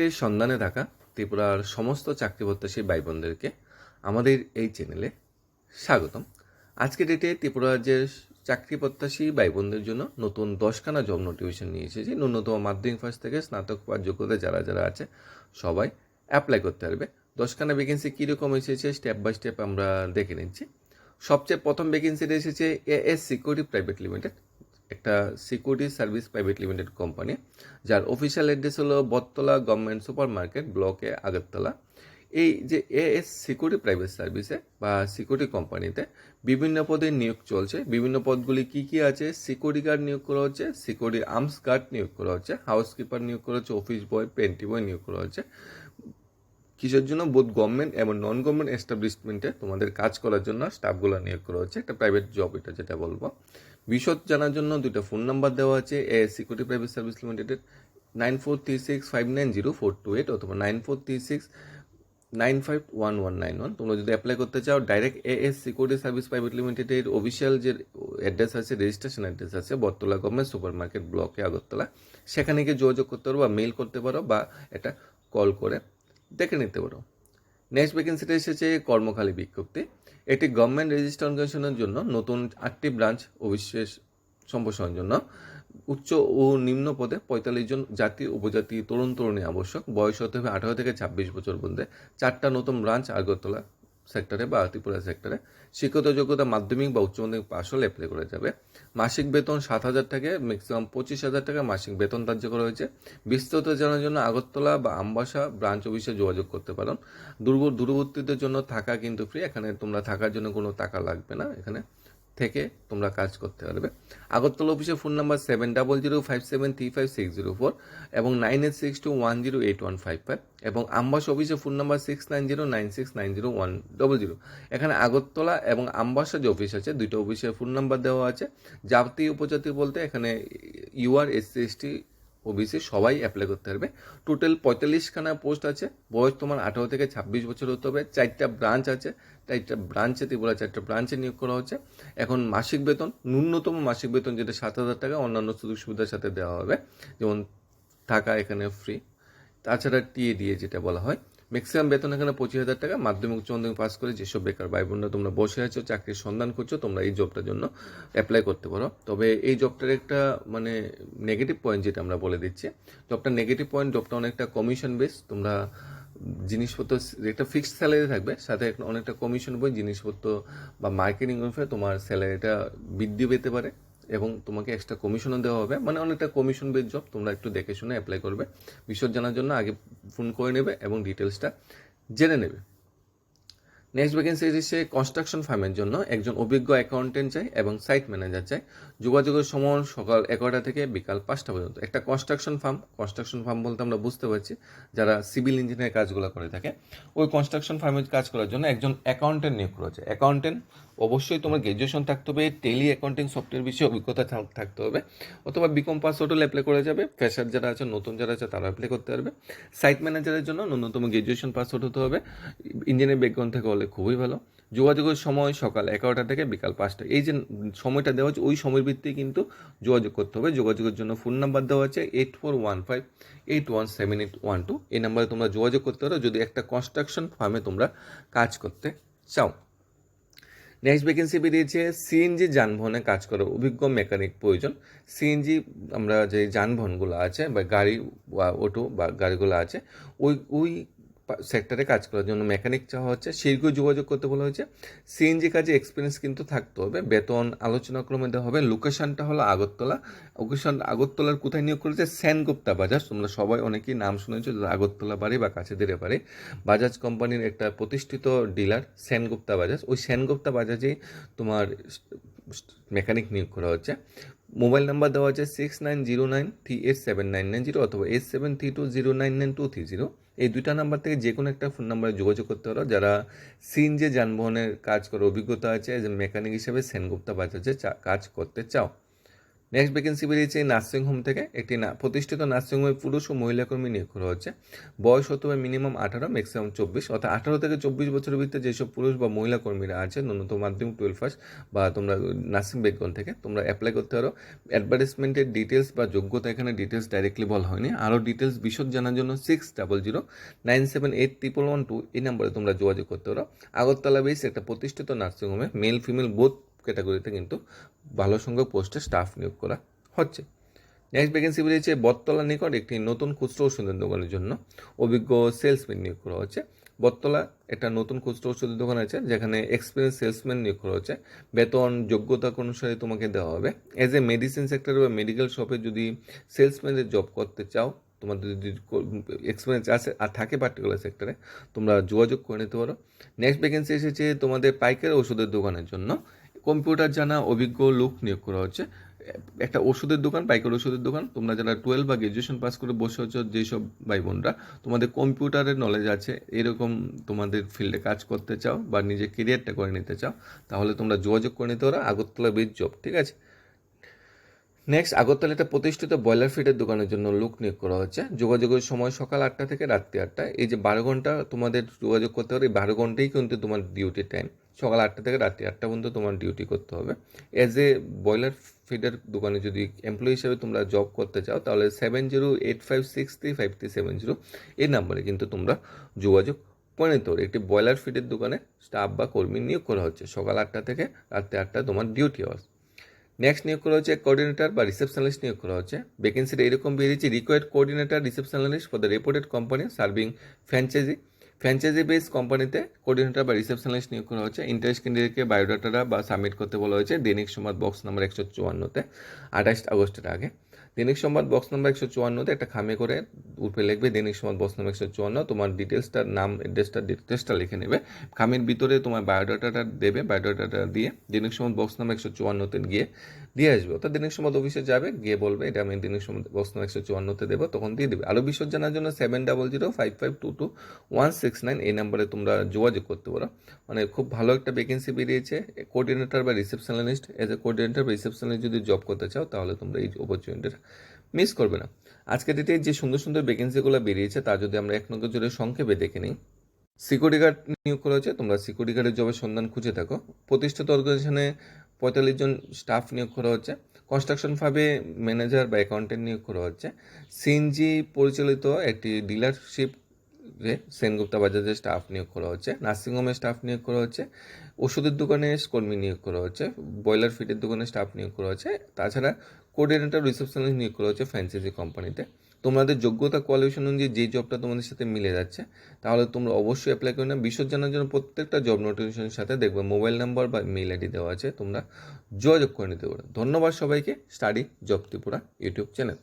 চাকরির সন্ধানে থাকা ত্রিপুরার সমস্ত চাকরি প্রত্যাশী ভাই বোনদেরকে আমাদের এই চ্যানেলে স্বাগতম। আজকে ডেটে ত্রিপুরা রাজ্যের চাকরি প্রত্যাশী ভাই বোনদের জন্য নতুন দশখানা জব নোটিফিকেশন নিয়ে এসেছি। ন্যূনতম মাধ্যমিক ফার্স্ট থেকে স্নাতক পাওয়ার যোগ্যতা যারা যারা আছে, সবাই অ্যাপ্লাই করতে পারবে। দশখানা ভ্যাকেন্সি কীরকম এসেছে স্টেপ বাই স্টেপ আমরা দেখে নিচ্ছি। সবচেয়ে প্রথম ভ্যাকেন্সিটা এসেছে এএস সিকিউরিটি প্রাইভেট লিমিটেড একটা security service private limited company যার অফিসিয়াল অ্যাড্রেস হলো বটতলা গভর্নমেন্ট সুপার মার্কেট ব্লকে আগরতলা। এই যে এএস সিকিউরিটি প্রাইভেট সার্ভিসে বা সিকিউরিটি কোম্পানিতে বিভিন্ন পদে নিয়োগ চলছে। বিভিন্ন পদগুলি কি কি আছে? সিকিউরিটি গার্ড নিয়োগ করা হচ্ছে সিকিউরিটি আর্মস গার্ড নিয়োগ করা হচ্ছে হাউসকিপার নিয়োগ করা হচ্ছে অফিস বয় পেন্টি বয় নিয়োগ করা হচ্ছে। কিসের জন্য? বোধ গভর্নমেন্ট এবং নন গভর্নমেন্ট এস্টাবলিশমেন্টে তোমাদের কাজ করার জন্য স্টাফগুলো নিয়োগ করা হচ্ছে। একটা প্রাইভেট জব এটা যেটা বলব। বিশদ জানার জন্য দুটো ফোন নাম্বার দেওয়া আছে। এ সিকিউরিটি প্রাইভেট সার্ভিস লিমিটেডের nine four three six five nine zero four two eight অথবা nine four three six nine five one one nine one তোমরা যদি অ্যাপ্লাই করতে চাও direct A S security service private লিমিটেডের official যে address আছে registration address আছে, Battala government super market ব্লকে আগরতলা। সেখানে গিয়ে যোগাযোগ করতে পারো বা মেল করতে পারো বা এটা কল করে। দেখে নিতে পারো। নেক্সট ভ্যাকেন্সিটা এসেছে কর্মখালী বিজ্ঞপ্তি। এটি গভর্নমেন্ট রেজিস্টার অর্গানাইজেশনের জন্য নতুন আটটি ব্রাঞ্চ অবিশেষ সম্প্রসারণের জন্য। উচ্চ ও নিম্ন পদে পঁয়তাল্লিশ জন জাতি, উপজাতি, তরুণ, তরুণী আবশ্যক। বয়স হতে হবে আঠারো থেকে ছাব্বিশ বছর পর্যন্ত চারটা নতুন ব্রাঞ্চ আগরতলা সেক্টরে বা ত্রিপুরা সেক্টরে শিক্ষিত যোগ্যতা মাধ্যমিক বা উচ্চ মাধ্যমিক পাশ হলে অ্যাপ্লাই করা যাবে। মাসিক বেতন সাত হাজার থেকে ম্যাক্সিমাম পঁচিশ হাজার টাকা মাসিক বেতন ধার্য করা হয়েছে। বিস্তৃত জানার জন্য আগরতলা বা আমবাসা ব্রাঞ্চ অফিসে যোগাযোগ করতে পারেন দূর দূরবর্তীদের জন্য থাকা কিন্তু ফ্রি এখানে তোমরা থাকার জন্য কোনো টাকা লাগবে না। এখানে থেকে তোমরা কাজ করতে পারবে। আগরতলা অফিসের phone number seven double zero five seven three five six zero four এবং nine eight six two one zero eight one five five এবং আম্বাস অফিসের phone number six nine zero nine six nine zero one double zero এখানে আগরতলা এবং আমবাসা যে office আছে, দুইটা অফিসের phone number দেওয়া আছে। জাতি উপজাতি বলতে এখানে ইউআর এসসি এসটি ওবিসি সবাই অ্যাপ্লাই করতে পারবে। টোটাল পঁয়তাল্লিশখানা পোস্ট আছে। বয়স তোমার আঠারো থেকে ছাব্বিশ বছর হতে হবে। চারটা ব্রাঞ্চ আছে। চারটা ব্রাঞ্চে ত্রিপুরা, চারটা ব্রাঞ্চে নিয়োগ করা হচ্ছে। এখন মাসিক বেতন, ন্যূনতম মাসিক বেতন যেটা সাত হাজার টাকা, অন্যান্য সুযোগ সুবিধার সাথে দেওয়া হবে। যেমন থাকা এখানে ফ্রি তাছাড়া টিএ দিয়ে যেটা বলা হয় ম্যাক্সিমাম বেতন এখানে পঁচিশ হাজার টাকা, মাধ্যমিক উচ্চ মাধ্যমিক পাস করে যেসব বেকার ভাই বোনরা তোমরা বসে আছো, চাকরির সন্ধান করছ, তোমরা এই জবটার জন্য অ্যাপ্লাই করতে পারো। তবে এই জবটার একটা মানে নেগেটিভ পয়েন্ট যেটা আমরা বলে দিচ্ছি জবটা নেগেটিভ পয়েন্ট জবটা অনেকটা কমিশন বেস তোমরা জিনিসপত্র একটা ফিক্সড স্যালারি থাকবে, সাথে একটা অনেকটা কমিশন বই, জিনিসপত্র বা মার্কেটিং অনুসারে তোমার স্যালারিটা বৃদ্ধি পেতে পারে। এবং তোমাকে এক্সট্রা কমিশনও দেওয়া হবে। মানে অনেকটা কমিশন বেস জব তোমরা একটু দেখে শুনে অ্যাপ্লাই করবে। বিশদ জানার জন্য আগে ফোন করে নেবে এবং ডিটেলসটা জেনে নেবে। নেক্সট ভ্যাকেন্সি এসেছে কনস্ট্রাকশন ফার্মের জন্য। একজন অভিজ্ঞ অ্যাকাউন্টেন্ট চাই এবং সাইট ম্যানেজার চাই। যোগাযোগের সময় সকাল এগারোটা থেকে বিকাল পাঁচটা পর্যন্ত। একটা কনস্ট্রাকশন ফার্ম কনস্ট্রাকশন ফার্ম বলতে আমরা বুঝতে পারছি, যারা সিভিল ইঞ্জিনিয়ার কাজগুলো করে থাকে। ওই কনস্ট্রাকশন ফার্মের কাজ করার জন্য একজন অ্যাকাউন্টেন্ট নিয়োগ করা হচ্ছে। অ্যাকাউন্টেন্ট অবশ্যই তোমার গ্র্যাজুয়েশন থাকতে হবে টেলি অ্যাকাউন্টিং সফটওয়্যার বিষয়ে অভিজ্ঞতা থাক- থাকতে হবে। অথবা বিকম পাস হোটেল অ্যাপ্লাই করা যাবে। ফ্রেশার যারা আছে, নতুন যারা আছে তারা অ্যাপ্লাই করতে পারবে। সাইট ম্যানেজারের জন্য ন্যূনতম গ্র্যাজুয়েশন পাস হতে হবে। ইঞ্জিনিয়ারিং ব্যাকগ্রাউন্ড থেকে হলে খুবই ভালো। যোগাযোগের সময় সকাল এগারোটা থেকে বিকাল পাঁচটা। এই যে সময়টা দেওয়া হচ্ছে, ওই সময় ভিত্তিক কিন্তু যোগাযোগ করতে হবে। যোগাযোগের জন্য ফোন নাম্বার দেওয়া আছে eight four one five eight one seven eight one two এই নাম্বারে তোমরা যোগাযোগ করতে পারো। যদি একটা কনস্ট্রাকশন ফার্মে তোমরা কাজ করতে চাও। নেক্সট ভ্যাকেন্সি বেরিয়েছে সিএনজি যানবাহনে কাজ করার অভিজ্ঞ মেকানিক প্রয়োজন। সিএনজি আমরা যে যানবাহনগুলো আছে বা গাড়ি বা অটো বা গাড়িগুলো আছে, ওই ওই সেক্টরে কাজ করার জন্য মেকানিক চাওয়া হচ্ছে। শীঘ্র যোগাযোগ করতে বলা হয়েছে। সিএনজি কাজে এক্সপিরিয়েন্স কিন্তু থাকতে হবে। বেতন আলোচনা ক্রমে দেওয়া হবে। লোকেশনটা হলো আগরতলা। লোকেশন আগরতলার কোথায় নিয়োগ করেছে? সেনগুপ্তা বাজার। তোমরা সবাই অনেকেই নাম শুনেছো আগরতলা বাড়ি বা কাছে দিরে পারে বাজাজ কোম্পানির একটা প্রতিষ্ঠিত ডিলার সেনগুপ্তা বাজাজ। ওই সেনগুপ্তা বাজাজেই তোমার মেকানিক নিয়োগ করা হচ্ছে। মোবাইল নাম্বার দেওয়া আছে six nine zero nine three eight seven nine nine zero অথবা eight seven three two zero nine nine two three zero. এই দুইটা নাম্বার থেকে যে কোনো একটা ফোন নাম্বারে যোগাযোগ করতে পারো। যারা সিন যে যানবাহনের কাজ করার অভিজ্ঞতা আছে এজ এ মেকানিক হিসেবে সেনগুপ্তা বাজাজে কাজ করতে চাও। নেক্সট ভ্যাকেন্সি বেরিয়েছে নার্সিং হোম থেকে একটি না প্রতিষ্ঠিত নার্সিং হোমে পুরুষ ও মহিলা কর্মী নিয়োগ করা হচ্ছে। বয়স হতে হবে মিনিমাম আঠারো ম্যাক্সিমাম চব্বিশ। অর্থাৎ আঠারো থেকে চব্বিশ বছরের ভিতরে যেসব পুরুষ বা মহিলা কর্মীরা আছে, ন্যূনতম মাধ্যমিক টুয়েলভ ফার্স্ট বা তোমরা নার্সিং ব্যাকগ্রাউন্ড থেকে, তোমরা অ্যাপ্লাই করতে পারো। অ্যাডভার্টাইজমেন্টের ডিটেলস বা যোগ্যতা এখানে ডিটেলস ডাইরেক্টলি বলা হয়নি। আরও ডিটেলস বিশদ জানার জন্য six double zero nine seven eight triple one two এই নম্বরে তোমরা যোগাযোগ করতে পারো। আগরতলা বেস একটা প্রতিষ্ঠিত নার্সিং হোমে মেল ফিমেল বোথ ক্যাটাগরিতে কিন্তু ভালো সংখ্যক পোস্টে স্টাফ নিয়োগ করা হচ্ছে। নেক্সট ভ্যাকেন্সি বেরিয়েছে বটতলা নিকট একটি নতুন খুচরো ওষুধের দোকানের জন্য অভিজ্ঞ সেলসম্যান নিয়োগ করা হচ্ছে। বটতলা একটা নতুন খুচরো ওষুধের দোকান আছে, যেখানে এক্সপিরিয়েন্স সেলসম্যান নিয়োগ করা হচ্ছে। বেতন যোগ্যতা অনুসারে তোমাকে দেওয়া হবে। এজ এ মেডিসিন সেক্টরে বা মেডিকেল শপে যদি সেলসম্যানের জব করতে চাও, তোমাদের যদি এক্সপিরিয়েন্স আছে আর থাকে পার্টিকুলার সেক্টরে তোমরা যোগাযোগ করে নিতে পারো। নেক্সট ভ্যাকেন্সি এসেছে তোমাদের পাইকারি ওষুধের দোকানের জন্য। কম্পিউটার জানা অভিজ্ঞ লোক নিয়োগ করা হচ্ছে। একটা ওষুধের দোকান, পাইকারি ওষুধের দোকান। তোমরা যারা টুয়েলভ বা গ্রাজুয়েশন পাস করে বসে হচ্ছ যেসব ভাই বোনরা তোমাদের কম্পিউটারের নলেজ আছে, এরকম তোমাদের ফিল্ডে কাজ করতে চাও বা নিজের কেরিয়ারটা করে নিতে চাও, তাহলে তোমরা যোগাযোগ করে নিতে পারো আগরতলা বেজ জব ঠিক আছে? নেক্সট আগরতলা একটা প্রতিষ্ঠিত ব্রয়লার ফিডের দোকানের জন্য লোক নিয়োগ করা হচ্ছে। যোগাযোগের সময় সকাল আটটা থেকে রাত্রি আটটা এই যে বারো ঘণ্টা তোমাদের যোগাযোগ করতে হবে এই বারো ঘন্টাই কিন্তু তোমার ডিউটি টাইম সকাল আটটা থেকে রাত্রি আটটা পর্যন্ত তোমার ডিউটি করতে হবে। অ্যাজ এ ব্রয়লার ফিডের দোকানে যদি এমপ্লয়ি হিসেবে তোমরা জব করতে চাও, তাহলে seven zero eight five six three five three seven zero এই নাম্বারে কিন্তু তোমরা যোগাযোগ পারো। একটি ব্রয়লার ফিডের দোকানে স্টাফ বা কর্মী নিয়োগ করা হচ্ছে সকাল আটটা থেকে রাত্রি আটটা তোমার ডিউটি আওয়ার্স নেক্সট নিয়োগ করা হচ্ছে কোঅর্ডিনেটর বা রিসেপশনালিস্ট নিয়োগ করা হচ্ছে। ভ্যাকেন্সিটা এরকম বেরিয়েছে required coordinator receptionist for the reputed company serving franchise franchise base কোম্পানিতে কোঅর্ডিনেটর বা রিসেপশনিস্ট নিয়োগ করা হয়েছে। ইন্টারেস্ট ক্যান্ডিডেটকে বায়োডাটারা বা সাবমিট করতে বলা হয়েছে দৈনিক সংবাদ বক্স নাম্বার একশো চুয়ান্নতে, আঠাশ আগস্টের আগে। দৈনিক সংবাদ বক্স নাম্বার একশো চুয়ান্নতে একটা খামে করে উপরে লিখবে দৈনিক সংবাদ বক্স নাম্বার একশো চুয়ান্ন, তোমার ডিটেলসটার নাম অ্যাড্রেসটা ডিটেলসটা লিখে নেবে। খামের ভিতরে তোমার বায়োডাটাটা দেবে বায়োডাটাটা দিয়ে দৈনিক সংবাদ বক্স নাম্বার একশো চুয়ান্নতে গিয়ে, দিয়ে আসবে। অর্থাৎ দৈনিক সংবাদ অফিসে যাবে, গিয়ে বলবে, এটা আমি দৈনিক সংবাদ বক্স নাম্বার একশো চুয়ান্নতে দেবো। তখন দিয়ে দেবে। আরও বিশদ জানার জন্য seven double zero five five two two one six nine এই নাম্বারে তোমরা যোগাযোগ করতে পারো। মানে খুব ভালো একটা ভ্যাকেন্সি বেরিয়েছে। কোঅর্ডিনেটর বা রিসেপশনালিস্ট এজ এ কোঅর্ডিনেটর বা রিসেপশনালিস্ট যদি জব করতে চাও, তাহলে তোমরা এই অপরচুনিটিটা মিস করবে না। আজকে ডেটে যে সুন্দর সুন্দর ভ্যাকেন্সিগুলো বেরিয়েছে, তা যদি আমরা এক নজর জুড়ে সংক্ষেপে দেখে নিই। সিকিউরিটি গার্ড নিয়োগ করা হয়েছে, তোমরা সিকিউরিটি গার্ডের জবের সন্ধান খুঁজে থাকো। প্রতিষ্ঠিত অর্গানাইজেশনে পঁয়তাল্লিশ জন স্টাফ নিয়োগ করা হচ্ছে। কনস্ট্রাকশন ফার্মে ম্যানেজার বা অ্যাকাউন্টেন্ট নিয়োগ করা হচ্ছে। সিএনজি পরিচালিত একটি ডিলারশিপ সেনগুপ্তা বাজাজের স্টাফ নিয়োগ করা হচ্ছে। নার্সিংহোমে স্টাফ নিয়োগ করা হচ্ছে। ওষুধের দোকানে কর্মী নিয়োগ করা হচ্ছে। ব্রয়লার ফিটের দোকানে স্টাফ নিয়োগ করা হচ্ছে। তাছাড়া কোঅর্ডিনেটর রিসেপশনিস্ট নিয়োগ করা হচ্ছে ফ্র্যাঞ্চাইজি কোম্পানিতে তোমাদের যোগ্যতা কোয়ালিফিকেশন অনুযায়ী যে জবটা তোমাদের সাথে মিলে যাচ্ছে, তাহলে তোমরা অবশ্যই অ্যাপ্লাই করে না বিশদ জানার জন্য প্রত্যেকটা জব নোটিফিকেশনের সাথে দেখবে মোবাইল নাম্বার বা মেল আইডি দেওয়া আছে, তোমরা যোগাযোগ করে নিতে পারো। ধন্যবাদ সবাইকে। Study job Tripura YouTube channel